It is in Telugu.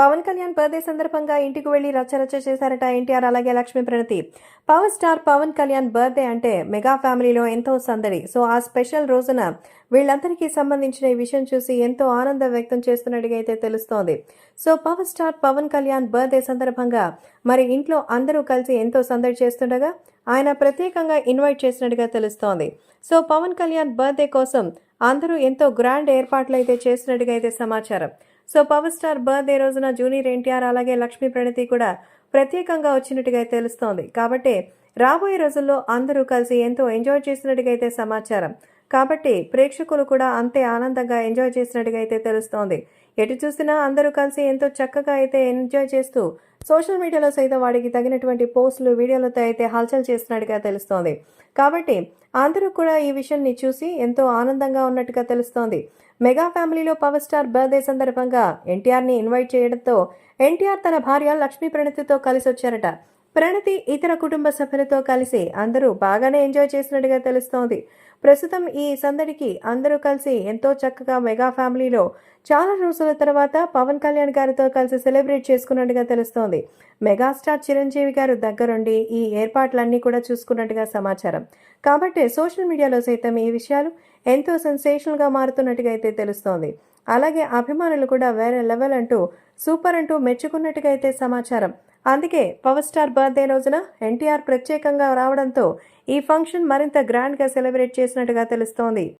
పవన్ కళ్యాణ్ బర్త్డే సందర్భంగా ఇంటికి వెళ్ళి రచ్చరచ్చ చేశారట ఎన్టీఆర్ అలాగే Lakshmi Pranathi power star Pawan Kalyan birthday అంటే మెగా ఫ్యామిలీలో ఎంతో సందడి. సో ఆ స్పెషల్ రోజున వీళ్ళందరికీ సంబంధించిన ఈ విషయం చూసి ఎంతో ఆనందం వ్యక్తం చేస్తున్నట్టుగా అయితే తెలుస్తోంది. So power star Pawan Kalyan birthday సందర్భంగా మరి ఇంట్లో అందరూ కలిసి ఎంతో సందడి చేస్తుండగా ఆయన ప్రత్యేకంగా ఇన్వైట్ చేసినట్టుగా తెలుస్తోంది. సో పవన్ కళ్యాణ్ బర్త్డే కోసం అందరూ ఎంతో గ్రాండ్ ఏర్పాట్లు అయితే చేసినట్టుగా అయితే సమాచారం. సో పవర్ స్టార్ బర్త్డే రోజున జూనియర్ ఎన్టీఆర్ అలాగే లక్ష్మీ ప్రణతి కూడా ప్రత్యేకంగా వచ్చినట్టుగా తెలుస్తోంది. కాబట్టి రాబోయే రోజుల్లో అందరూ కలిసి ఎంతో ఎంజాయ్ చేసినట్టుగా అయితే సమాచారం. కాబట్టి ప్రేక్షకులు కూడా అంతే ఆనందంగా ఎంజాయ్ చేసినట్టుగా అయితే తెలుస్తోంది. ఎటు చూసినా అందరూ కలిసి ఎంతో చక్కగా అయితే ఎంజాయ్ చేస్తూ సోషల్ మీడియాలో సైతం వాడికి తగినటువంటి పోస్టులు వీడియోలతో అయితే హల్చల్ చేస్తున్నట్టుగా తెలుస్తోంది. కాబట్టి అందరూ కూడా ఈ విషయాన్ని చూసి ఎంతో ఆనందంగా ఉన్నట్టుగా తెలుస్తోంది. మెగా ఫ్యామిలీలో పవర్ స్టార్ బర్త్డే సందర్భంగా ఎన్టీఆర్ని ఇన్వైట్ చేయడంతో ఎన్టీఆర్ తన భార్య లక్ష్మీ ప్రణతితో కలిసి వచ్చారట ప్రణతి ఇతర కుటుంబ సభ్యులతో కలిసి అందరూ బాగానే ఎంజాయ్ చేసినట్టుగా తెలుస్తోంది. ప్రస్తుతం ఈ సందడికి అందరూ కలిసి ఎంతో చక్కగా మెగా ఫ్యామిలీలో చాలా రోజుల తర్వాత పవన్ కళ్యాణ్ గారితో కలిసి సెలబ్రేట్ చేసుకున్నట్టుగా తెలుస్తోంది. మెగాస్టార్ చిరంజీవి గారు దగ్గరుండి ఈ ఏర్పాట్లన్నీ కూడా చూసుకున్నట్టుగా సమాచారం. కాబట్టి సోషల్ మీడియాలో సైతం ఈ విషయాలు ఎంతో సెన్సేషనల్గా మారుతున్నట్టుగా అయితే తెలుస్తోంది. అలాగే అభిమానులు కూడా వేరే లెవెల్ అంటూ సూపర్ అంటూ మెచ్చుకున్నట్టుగా అయితే సమాచారం. అందుకే పవర్ స్టార్ బర్త్డే రోజున ఎన్టీఆర్ ప్రత్యేకంగా రావడంతో ఈ ఫంక్షన్ మరింత గ్రాండ్గా సెలబ్రేట్ చేసినట్టుగా తెలుస్తోంది.